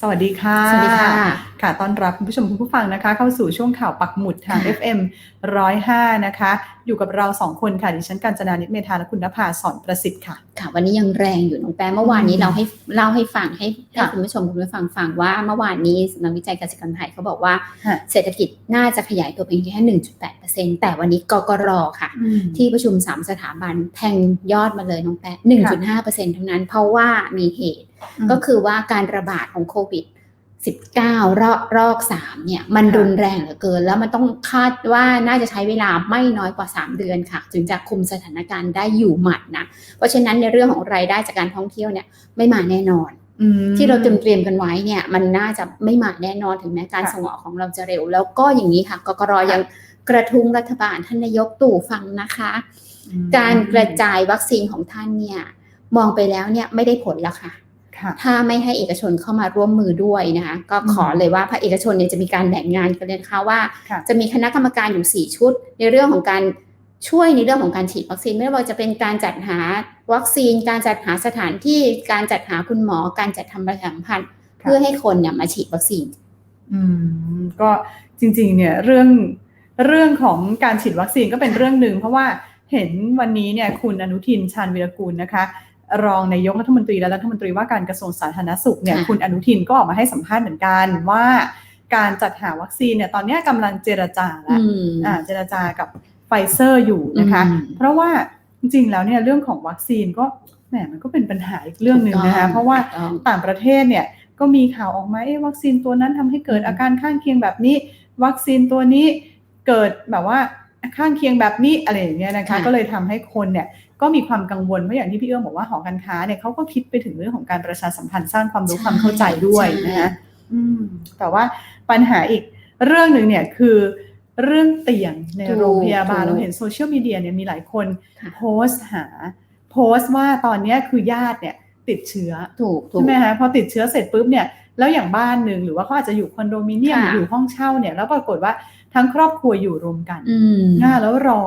สวัสดีค่ะ สวัสดีค่ะ ค่ะ ต้อนรับคุณผู้ชมคุณผู้ฟังนะคะ เข้าสู่ช่วงข่าวปักหมุดทางค่ะ FM 105 นะคะ อยู่กับเราสองคนค่ะ ดิฉันกัญจนานิตเมธาและคุณนภาสอนประสิทธิ์ค่ะ ค่ะ วันนี้ยังแรงอยู่น้องแปมเมื่อวานนี้อืมเราให้เล่าให้ฟังให้ให้ค่ะคุณผู้ชมคุณผู้ฟังฟังว่าเมื่อวานนี้สำนักวิจัยการจัดการไทยเขาบอกว่าฮะเศรษฐกิจน่าจะขยายตัวเพียงแค่1.8%แต่วันนี้กกรค่ะอืมที่ประชุม3สถาบันแทงยอดมาเลยน้องแปม1.5%เท่านั้น เพราะว่ามีเหตุก็คือว่าการระบาดของโควิด 19รอบรอบสามเนี่ยมันค่ะรุนแรงเหลือเกิน แล้วมันต้องคาดว่าน่าจะใช้เวลาไม่น้อยกว่า 3 เดือนค่ะ ถึงจะคุมสถานการณ์ได้อยู่หมัดนะ เพราะฉะนั้นในเรื่องของรายได้จากการท่องเที่ยวเนี่ยไม่มาแน่นอนอืมที่เราเตรียมเตรียมกันไว้เนี่ยมันน่าจะไม่มาแน่นอนถึงแม้การค่ะส่งออกของเราจะเร็ว แล้วก็อย่างนี้ค่ะกกรยังกระทุ้งรัฐบาลท่านนายกตู่ฟังนะคะอืมการกระจายวัคซีนของท่านเนี่ยมองไปแล้วเนี่ยไม่ได้ผลแล้วค่ะค่ะ ถ้าไม่ให้เอกชนเข้ามาร่วมมือด้วยนะคะก็ขอเลยว่าภาคเอกชนเนี่ยจะมีการแบ่งงานกันเลยนะคะว่าค่ะจะมีคณะกรรมการอยู่ 4 ชุด ในเรื่องของการช่วยในเรื่องของการฉีดวัคซีนไม่ว่าจะเป็นการจัดหาวัคซีน การจัดหาสถานที่การจัดหาคุณหมอ การจัดทำประชาสัมพันธ์ค่ะเพื่อให้คนเนี่ยมาฉีดวัคซีน อืมก็จริง ๆ เนี่ยเรื่องเรื่องของการฉีดวัคซีนก็เป็นเรื่องหนึ่งเพราะว่าเห็นวันนี้เนี่ยคุณอนุทินชาญวีรกูลนะคะ รองนายกรัฐมนตรีและรัฐมนตรีว่าการกระทรวงสาธารณสุขเนี่ยค่ะคุณอนุทินก็ออกมาให้สัมภาษณ์เหมือนกันว่า การจัดหาวัคซีนเนี่ยตอนเนี้ยกำลังเจรจาแล้วอืมอ่าเจรจากับไฟเซอร์อยู่นะคะอืมเพราะว่าจริงๆแล้วเนี่ยเรื่องของวัคซีนก็แหมมันก็เป็นปัญหาอีกเรื่องหนึ่งนะคะถูกต้องเพราะว่าถูกต้องต่างประเทศเนี่ยก็มีข่าวออกมาเอ๊ะวัคซีนตัวนั้นทำให้เกิดอาการข้างเคียงแบบนี้ วัคซีนตัวนี้เกิดแบบว่าข้างเคียงแบบนี้อะไรอย่างเงี้ยนะคะค่ะก็เลยทำให้คนเนี่ย ก็มีความกังวลเพราะอย่างที่พี่เอื้อมบอกว่าหอการค้าเนี่ยเขาก็คิดไปถึงเรื่องของการประชาสัมพันธ์สร้างความรู้ความเข้าใจด้วยนะคะอืมแต่ว่าปัญหาอีกเรื่องหนึ่งเนี่ยคือเรื่องเตียงในถูกโรงพยาบาลถูกเราเห็นโซเชียลมีเดียเนี่ยมีหลายคนค่ะโพสต์หา โพสต์ว่าตอนเนี้ยคือญาติเนี่ยติดเชื้อถูกถูกใช่ไหมคะพอติดเชื้อเสร็จปุ๊บเนี่ยแล้วอย่างบ้านหนึ่งหรือว่าเขาอาจจะอยู่คอนโดมิเนียมค่ะอยู่ห้องเช่าเนี่ยแล้วปรากฏว่าทั้งครอบครัวอยู่รวมกันอืมนะแล้วรอ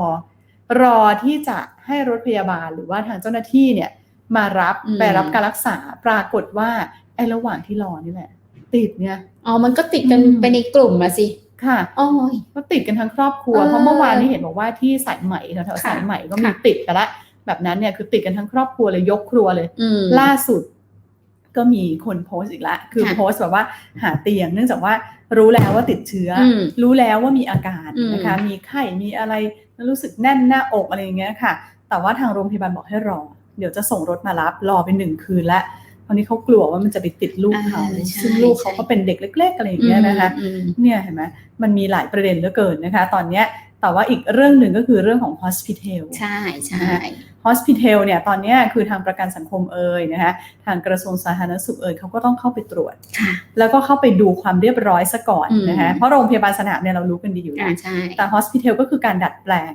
รอที่จะให้รถพยาบาลหรือว่าทางเจ้าหน้าที่เนี่ย มารับอืมไปรับการรักษาปรากฏว่าไอ้ระหว่างที่รอนี่แหละ ติดเนี่ยอ๋อมันก็ติดกันอืมไปในกลุ่มมาสิค่ะโอ้ยก็ติดกันทั้งครอบครัวเออเพราะเมื่อวานนี้เห็นบอกว่าที่สายไหมแถวๆค่ะสายไหมก็มีค่ะติดไปละแบบนั้นเนี่ยคือติดกันทั้งครอบครัวเลยยกครัวเลยอืมล่าสุดก็มีคนโพสต์อีกแล้วคือค่ะโพสต์แบบว่าหาเตียง เนื่องจากว่ารู้แล้วว่าติดเชื้ออมรู้แล้วว่ามีอาการอืมนะคะ มีไข้ มีอะไร รู้สึกแน่นหน้าอกอะไรอย่างเงี้ยค่ะ แต่ว่าทางโรงพยาบาลบอกให้รอ เดี๋ยวจะส่งรถมารับรอไปหนึ่งคืนแล้วตอนนี้เขากลัวว่ามันจะไปติดลูกเขาอ่าใช่ซึ่งลูกเขาใช่ก็เป็นเด็กเล็ก ๆ อะไรอย่างเงี้ยนะคะอืมเนี่ยเห็นไหมมันมีหลายประเด็นเหลือเกินนะคะ ตอนเนี้ย แต่ว่าอีกเรื่องหนึ่งก็คือเรื่องของ hospital ใช่ใช่ hospital เนี่ยตอนเนี้ยคือทางประกันสังคมเอ่ยนะคะทางกระทรวงสาธารณสุขเอ่ยเขาก็ต้องเข้าไปตรวจค่ะแล้วก็เข้าไปดูความเรียบร้อยซะก่อนอืมนะคะเพราะโรงพยาบาลสนามเนี่ยเรารู้กันดีอยู่อ่าแล้วใช่แต่ hospital ก็คือการดัดแปลง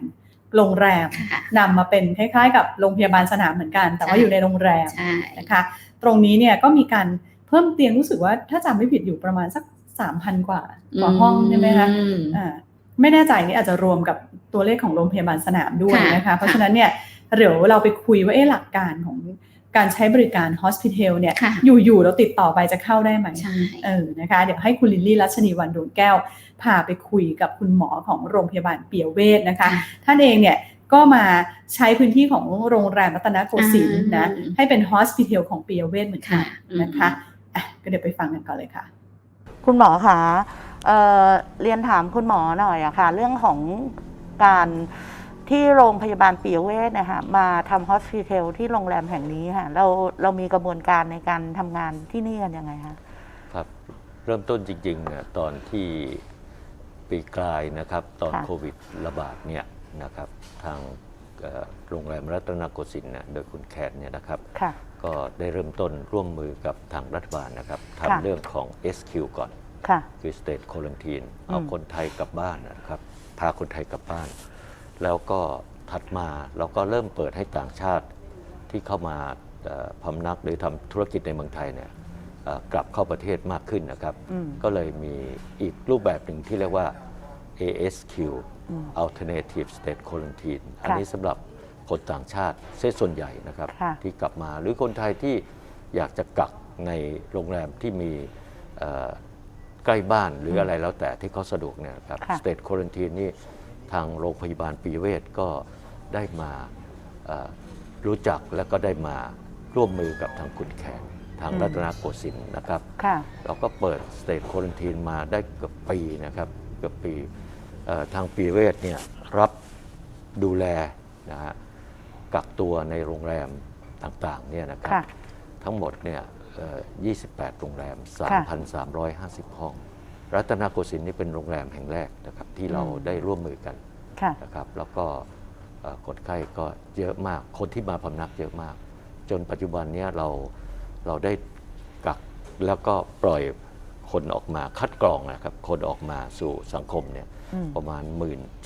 โรงแรมค่ะนำมาเป็นคล้ายๆ กับโรงพยาบาลสนามเหมือนกัน แต่ว่าใช่อยู่ในโรงแรมใช่นะคะตรงนี้เนี่ยก็มีการเพิ่มเตียงรู้สึกว่าถ้าจำไม่ผิดอยู่ประมาณสัก3,000กว่ากว่าห้องใช่ไหมคะอืมอ่า ไม่แน่ใจนี่อาจจะรวมกับตัวเลขของโรงพยาบาลสนามด้วยค่ะนะคะ เพราะค่ะฉะนั้นเนี่ยเดี๋ยวเราไปคุยว่าเอ๊ะหลักการของการใช้บริการ hospital เนี่ยค่ะอยู่ๆเราติดต่อไปจะเข้าได้ไหมใช่เออนะคะ เดี๋ยวให้คุณลิลลี่รัชนีวันดวงแก้ว พาไปคุยกับคุณหมอของโรงพยาบาลเปียเวชนะคะค่ะท่านเองเนี่ยก็มาใช้พื้นที่ของโรงแรมรัตนโกสินทร์นะอืมให้เป็น hospital ของเปียเวชเหมือนกันค่ะนะคะอะก็เดี๋ยวไปฟังกันก่อนเลยค่ะ คุณหมอคะ เอ่อเรียนถามคุณหมอหน่อยอะค่ะ เรื่องของการที่โรงพยาบาลปิยเวชนะคะมาทำฮอสพิทอลที่โรงแรมแห่งนี้ค่ะเราเรามีกระบวนการในการทำงานที่นี่กันยังไงคะครับ เริ่มต้นจริงๆเนี่ยตอนที่ปีกลายนะครับ ตอนค่ะโควิดระบาดเนี่ยนะครับทางเอ่อโรงแรมรัตนโกสินทร์เนี่ยโดยคุณแคนเนี่ยนะครับค่ะก็ได้เริ่มต้นร่วมมือกับทางรัฐบาลนะครับค่ะทำเรื่องของ SQ ก่อน ค่ะ คือ State Quarantine เอาอืมคนไทยกลับบ้านนะครับ พาคนไทยกลับบ้าน แล้วก็ถัดมาเราก็เริ่มเปิดให้ต่างชาติที่เข้ามาเอ่อพำนักหรือทำธุรกิจในเมืองไทยเนี่ยเอ่อกลับเข้าประเทศมากขึ้นนะครับอืมก็เลยมีอีกรูปแบบหนึ่งที่เรียกว่า ASQ อืม Alternative State Quarantine ค่ะอันนี้สำหรับคนต่างชาติเส้นส่วนใหญ่นะครับค่ะที่กลับมาหรือคนไทยที่อยากจะกักในโรงแรมที่มีเอ่อ ใกล้บ้านหรืออะไรแล้วแต่ที่เขาสะดวกเนี่ยนะครับค่ะ สเตทควอนตีนนี่ทางโรงพยาบาลปีเวศก็ได้มาเอ่อรู้จักและก็ได้มาร่วมมือกับทางคุณแขกทางอืมรัตนโกสินทร์นะครับ ค่ะ เราก็เปิดสเตทควอนตีนมาได้เกือบปีนะครับเกือบปีเอ่อทางปีเวศเนี่ยรับดูแลนะฮะกักตัวในโรงแรมต่างๆเนี่ยนะครับ ค่ะ ทั้งหมดเนี่ยเอ่อ 28 โรงแรมค่ะ3,350 ห้อง รัตนโกสินทร์นี่เป็นโรงแรมแห่งแรกนะครับที่เราอืมได้ร่วมมือกันค่ะนะครับแล้วก็เอ่อคนไข้ก็เยอะมาก คนที่มาพำนักเยอะมาก จนปัจจุบันเนี้เราเราได้กักแล้วก็ปล่อยคนออกมาคัดกรองนะครับ คนออกมาสู่สังคมเนี่ยอืมประมาณ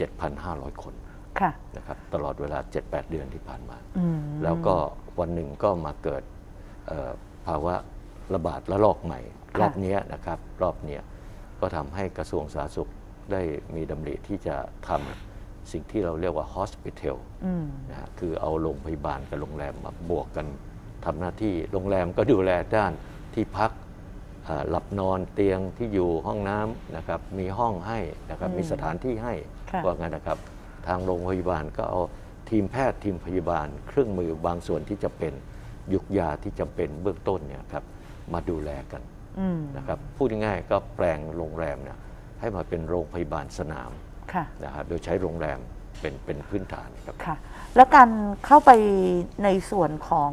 17,500 คนค่ะนะครับตลอดเวลา 7-8 เดือนที่ผ่านมาอืมแล้วก็วันหนึ่งก็มาเกิดเอ่อ ภาวะระบาดระลอกใหม่ค่ะรอบเนี้ยนะครับ รอบเนี้ยก็ทำให้กระทรวงสาธารณสุขได้มีดำริที่จะทำสิ่งที่เราเรียกว่า hospital อืมนะฮะคือเอาโรงพยาบาลกับโรงแรมมาบวกกันทำหน้าที่โรงแรมก็ดูแลด้านที่พักอ่าหลับนอนเตียงที่อยู่ห้องน้ำนะครับมีห้องให้นะครับอืมมีสถานที่ให้ค่ะว่างั้นนะครับ ทางโรงพยาบาลก็เอาทีมแพทย์ทีมพยาบาล เครื่องมือบางส่วนที่จะเป็น ยุกยาที่จำเป็นเบื้องต้นเนี่ยครับมาดูแลกันอืมนะครับพูดง่ายๆก็แปลงโรงแรมเนี่ยให้มาเป็นโรงพยาบาลสนามค่ะนะครับโดยใช้โรงแรมเป็นเป็นพื้นฐานครับค่ะแล้วการเข้าไปในส่วนของ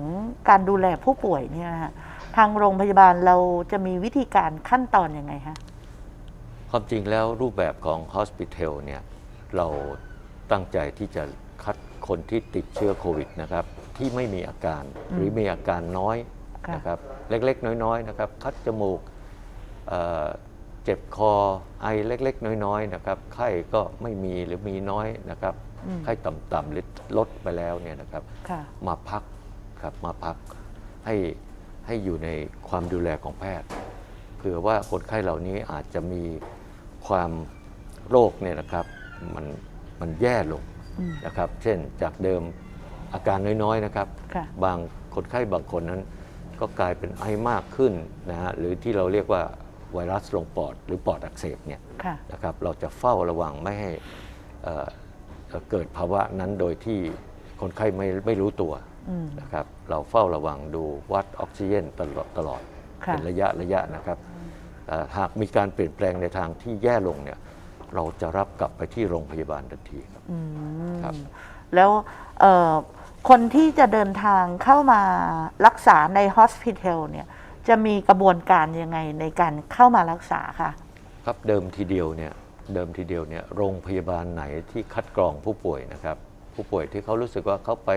การดูแลผู้ป่วยเนี่ยนะฮะทางโรงพยาบาลเราจะมีวิธีการขั้นตอนยังไงคะความจริงแล้วรูปแบบของ Hospital เนี่ยเราตั้งใจที่จะคัดคนที่ติดเชื้อโควิดนะครับ ที่ไม่มีอาการอืมหรือมีอาการน้อยค่ะนะครับเล็กๆ น้อยๆนะครับคัดจมูกเอ่อเจ็บคอไอเล็ก ๆ น้อยๆนะครับไข้ก็ไม่มีหรือมีน้อยนะครับอืมไข้ต่ำๆหรือลดไปแล้วเนี่ยนะครับค่ะมาพักครับมาพักให้ให้อยู่ในความดูแลของแพทย์เผื่อว่าคนไข้เหล่านี้อาจจะมีความโรคเนี่ยนะครับมันมันแย่ลงอืมนะครับ เช่นจากเดิม อาการน้อยๆนะครับ ค่ะ บางคนไข้บางคนนั้น ก็กลายเป็นไอมากขึ้นนะฮะหรือที่เราเรียกว่าไวรัสลงปอด หรือปอดอักเสบเนี่ยค่ะ นะครับเราจะเฝ้าระวังไม่ให้เอ่อเอ่อเกิดภาวะนั้นโดยที่คนไข้ไม่ไม่รู้ตัวอืม นะครับเราเฝ้าระวังดูวัดออกซิเจนตลอดตลอด ค่ะ เป็นระยะระยะนะครับเอ่อหากมีการเปลี่ยนแปลงในทางที่แย่ลงเนี่ยเราจะรับกลับไปที่โรงพยาบาลทันทีครับ อืมครับ แล้วเอ่อ คนที่จะเดินทางเข้ามารักษาใน hospital เนี่ยจะมีกระบวนการยังไงในการเข้ามารักษาค่ะ ครับเดิมทีเดียวเนี่ยเดิมทีเดียวเนี่ยโรงพยาบาลไหนที่คัดกรองผู้ป่วยนะครับ ผู้ป่วยที่เขารู้สึกว่าเขาไป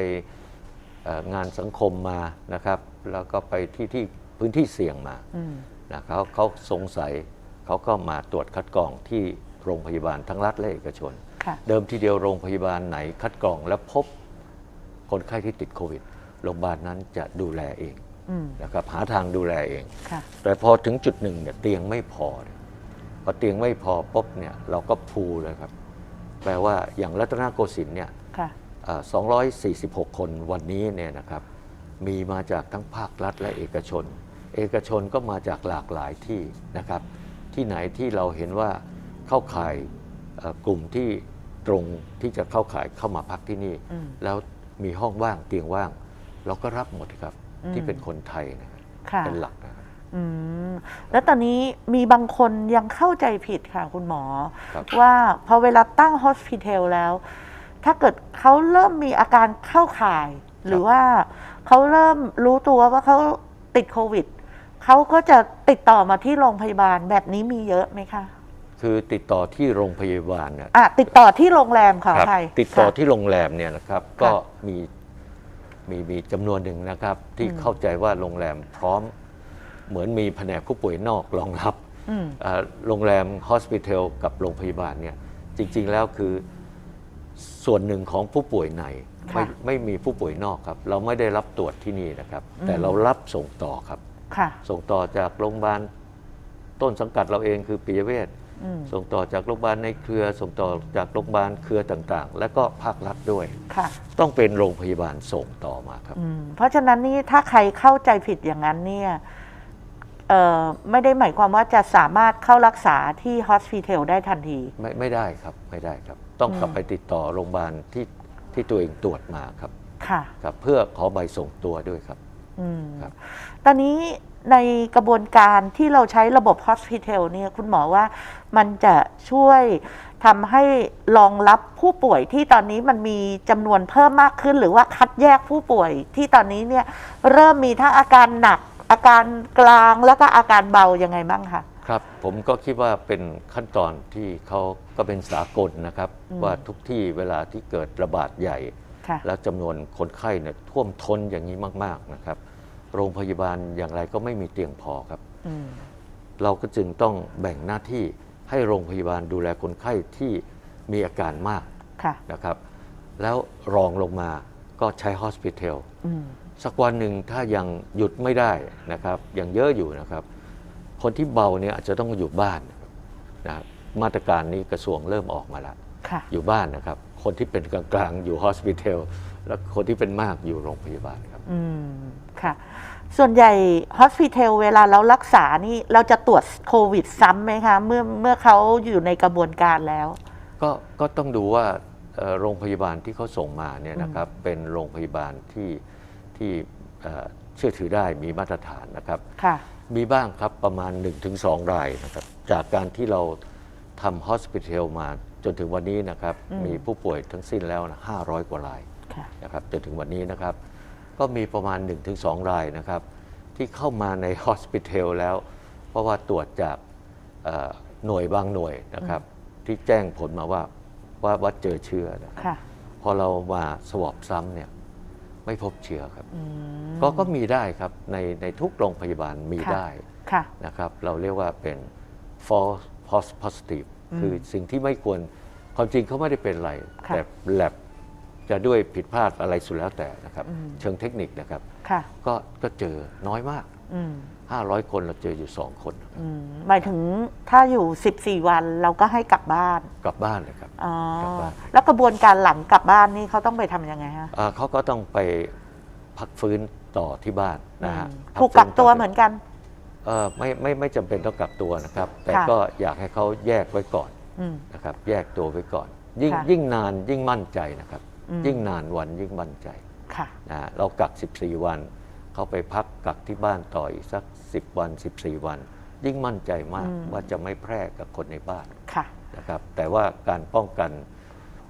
เอ่องานสังคมมานะครับ แล้วก็ไปที่ที่พื้นที่เสี่ยงมาอืมนะเขาเขาสงสัยเขาก็มาตรวจคัดกรองที่โรงพยาบาลทั้งรัฐและเอกชนค่ะเดิมทีเดียวโรงพยาบาลไหนคัดกรองและพบ คนไข้ที่ติดโควิดโรงพยาบาลนั้นจะดูแลเองอืมนะครับหาทางดูแลเอง ค่ะ แต่พอถึงจุดหนึ่งเนี่ยเตียงไม่พอเนี่ยพอเตียงไม่พอปุ๊บเนี่ยเราก็พูเลยครับ แปลว่าอย่างรัตนโกสินทร์เนี่ยค่ะ เอ่อ246 คนวันนี้เนี่ยนะครับมีมาจากทั้งภาครัฐและเอกชน เอกชนก็มาจากหลากหลายที่นะครับ ที่ไหนที่เราเห็นว่าเข้าข่ายเอ่อกลุ่มที่ตรงที่จะเข้าข่ายเข้ามาพักที่นี่ อืม แล้ว มีห้องว่างเตียงว่าง เราก็รับหมดครับอืมที่เป็นคนไทยนะครับค่ะเป็นหลักนะครับอืมแล้วตอนนี้มีบางคนยังเข้าใจผิดค่ะคุณหมอครับว่าพอเวลาตั้ง hospital แล้ว ถ้าเกิดเขาเริ่มมีอาการเข้าข่าย หรือว่าเขาเริ่มรู้ตัวว่าเขาติดโควิดเขาก็จะติดต่อมาที่โรงพยาบาลแบบนี้มีเยอะไหมคะ คือติดต่อที่โรงพยาบาลเนี่ยอะติดต่อที่โรงแรมค่ะครับใครติดต่อค่ะ ที่โรงแรมเนี่ยนะครับค่ะก็มีมีมีจำนวนหนึ่งนะครับ ที่อืม เข้าใจว่าโรงแรมพร้อม เหมือนมีแผนกผู้ป่วยนอกรองรับ อืมอ่าโรงแรมฮอสพิทอลกับโรงพยาบาลเนี่ยจริงๆแล้วคือส่วนหนึ่งของผู้ป่วยในไม่ค่ะไม่มีผู้ป่วยนอกครับ เราไม่ได้รับตรวจที่นี่นะครับ อืม แต่เรารับส่งต่อครับ ค่ะ ส่งต่อจากโรงพยาบาลต้นสังกัดเราเองคือปิยเวชอืม ส่งต่อจากโรงพยาบาลในเครือ ส่งต่อจากโรงพยาบาลเครือต่างๆ และก็ภาครัฐด้วย ค่ะ ต้องเป็นโรงพยาบาลส่งต่อมาครับ อืมเพราะฉะนั้นนี่ถ้าใครเข้าใจผิดอย่างนั้นเนี่ยเอ่อไม่ได้หมายความว่าจะสามารถเข้ารักษาที่ hospital ได้ทันที ไม่ไม่ได้ครับไม่ได้ครับ ต้องกลับอืมไปติดต่อโรงพยาบาลที่ที่ตัวเองตรวจมาครับค่ะ ครับ เพื่อขอใบส่งตัวด้วยครับ อืมครับ ตอนนี้ ในกระบวนการที่เราใช้ระบบ hospital เนี่ยคุณหมอว่ามันจะช่วยทำให้รองรับผู้ป่วยที่ตอนนี้มันมีจำนวนเพิ่มมากขึ้น หรือว่าคัดแยกผู้ป่วยที่ตอนนี้เนี่ยเริ่มมีทั้งอาการหนัก อาการกลางแล้วก็อาการเบายังไงบ้างคะครับผมก็คิดว่าเป็นขั้นตอนที่เขาก็เป็นสากลนะครับอืมว่าทุกที่เวลาที่เกิดระบาดใหญ่ค่ะแล้วจำนวนคนไข้เนี่ยท่วมท้นอย่างนี้มาก ๆนะครับ โรงพยาบาลอย่างไรก็ไม่มีเตียงพอครับอืมเราก็จึงต้องแบ่งหน้าที่ให้โรงพยาบาลดูแลคนไข้ที่มีอาการมากค่ะนะครับ แล้วรองลงมาก็ใช้ hospital อืมสักวันหนึ่งถ้ายังหยุดไม่ได้นะครับยังเยอะอยู่นะครับ คนที่เบาเนี่ยอาจจะต้องอยู่บ้านนะครับมาตรการนี้กระทรวงเริ่มออกมาแล้วค่ะอยู่บ้านนะครับ คนที่เป็นกลางๆ อยู่ hospital แล้วคนที่เป็นมากอยู่โรงพยาบาลครับอืม ค่ะ ส่วนใหญ่ hospital เวลาเรารักษานี่เราจะตรวจโควิดซ้ำไหมคะ เมื่อเมื่อเขาอยู่ในกระบวนการแล้ว ก็ก็ต้องดูว่าเอ่อโรงพยาบาลที่เขาส่งมาเนี่ยนะครับเป็นโรงพยาบาลที่ที่เอ่อเชื่อถือได้มีมาตรฐานนะครับ ค่ะ มีบ้างครับประมาณ 1-2 รายนะครับ จากการที่เราทำ hospital มาจนถึงวันนี้นะครับ อืม มีผู้ป่วยทั้งสิ้นแล้วนะ500 กว่ารายค่ะ นะครับจนถึงวันนี้นะครับ ก็มีประมาณ 1-2 รายนะครับ ที่เข้ามาใน hospital แล้ว เพราะว่าตรวจจากเอ่อหน่วยบางหน่วยนะครับ ที่แจ้งผลมาว่าว่าว่าเจอเชื้อนะค่ะพอเรามาสวอปซ้ำเนี่ยไม่พบเชื้อครับอืมก็ก็มีได้ครับในในทุกโรงพยาบาลมีค่ะได้ค่ะนะครับ เราเรียกว่าเป็น false false positive อืมคือสิ่งที่ไม่ควรความจริงเขาไม่ได้เป็นอะไรค่ะแต่ lab จะด้วยผิดพลาดอะไรสุดแล้วแต่นะครับอืมเชิงเทคนิคนะครับ ค่ะก็ก็เจอน้อยมาก อืม500 คนเราเจออยู่ 2 คนอืมหมายถึงถ้าอยู่ 14 วันเราก็ให้กลับบ้านกลับบ้านเลยครับ อ๋อกลับบ้าน แล้วกระบวนการหลังกลับบ้านนี่เขาต้องไปทำยังไงฮะ อ่าเขาก็ต้องไปพักฟื้นต่อที่บ้านนะฮะอืมพัถูกกักตัวฟื้เหมือนกัน เออไม่ไม่ไม่จำเป็นต้องกักตัวนะครับ แต่ค่ะ ก็อยากให้เขาแยกไว้ก่อนอืม นะครับ แยกตัวไว้ก่อน ยิ่งค่ะ ยิ่งนานยิ่งมั่นใจนะครับอืม ยิ่งนานวันยิ่งมั่นใจค่ะนะฮะเรากัก 14 วัน เขาไปพักกักที่บ้านต่ออีกสัก 10 วัน 14 วัน ยิ่งมั่นใจมากอืมว่าจะไม่แพร่กับคนในบ้านค่ะนะครับแต่ว่าการป้องกัน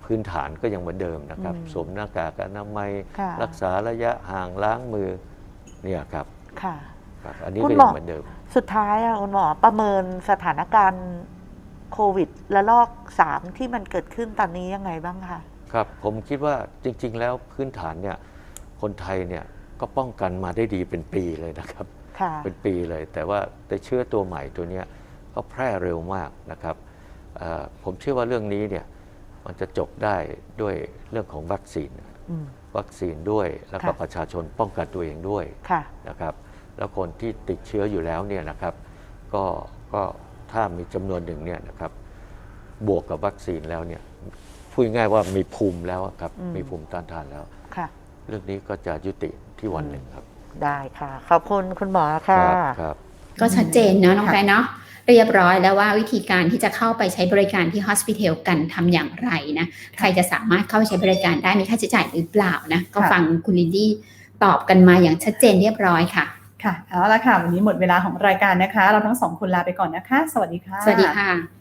พื้นฐานก็ยังเหมือนเดิมนะครับอืมสวมหน้ากากอนามัยค่ะรักษาระยะห่างล้างมือเนี่ยครับค่ะครับอันนี้คุก็ณหมยัองเหมือนเดิม สุดท้ายอะคุณหมอประเมินสถานการณ์โควิดระลอกสามที่มันเกิดขึ้นตอนนี้ยังไงบ้างคะ ครับผมคิดว่าจริง ๆ แล้วพื้นฐานเนี่ยคนไทยเนี่ยก็ป้องกันมาได้ดีเป็นปีเลยนะครับ ค่ะ เป็นปีเลย แต่ว่าแต่เชื้อตัวใหม่ตัวเนี้ยก็แพร่เร็วมากนะครับเอ่อผมเชื่อว่าเรื่องนี้เนี่ยมันจะจบได้ด้วยเรื่องของวัคซีน อืม วัคซีนด้วยแล้วก็ค่ะ ประชาชนป้องกันตัวเองด้วย ค่ะ นะครับแล้วคนที่ติดเชื้ออยู่แล้วเนี่ยนะครับก็ก็ถ้ามีจำนวนหนึ่งเนี่ยนะครับบวกกับวัคซีนแล้วเนี่ย พูดง่ายๆว่ามีภูมิแล้วอะครับอืม มีภูมิต้านทานแล้ว ค่ะ เรื่องนี้ก็จะยุติที่วันหนึ่งครับได้ค่ะ ขอบคุณคุณหมอค่ะ ครับก็ชัดเจนเนาะน้องค่ะแพรเนาะเรียบร้อยแล้วว่าวิธีการที่จะเข้าไปใช้บริการที่ hospital กันทำอย่างไรนะ ใครจะสามารถเข้าไปใช้บริการได้มีค่าใช้จ่ายหรือเปล่านะ ก็ค่ะ ฟังคุณลินดี้ตอบกันมาอย่างชัดเจนเรียบร้อยค่ะ ค่ะเอาละค่ะ วันนี้หมดเวลาของรายการนะคะ เราทั้งสองคนลาไปก่อนนะคะ สวัสดีค่ะ สวัสดีค่ะ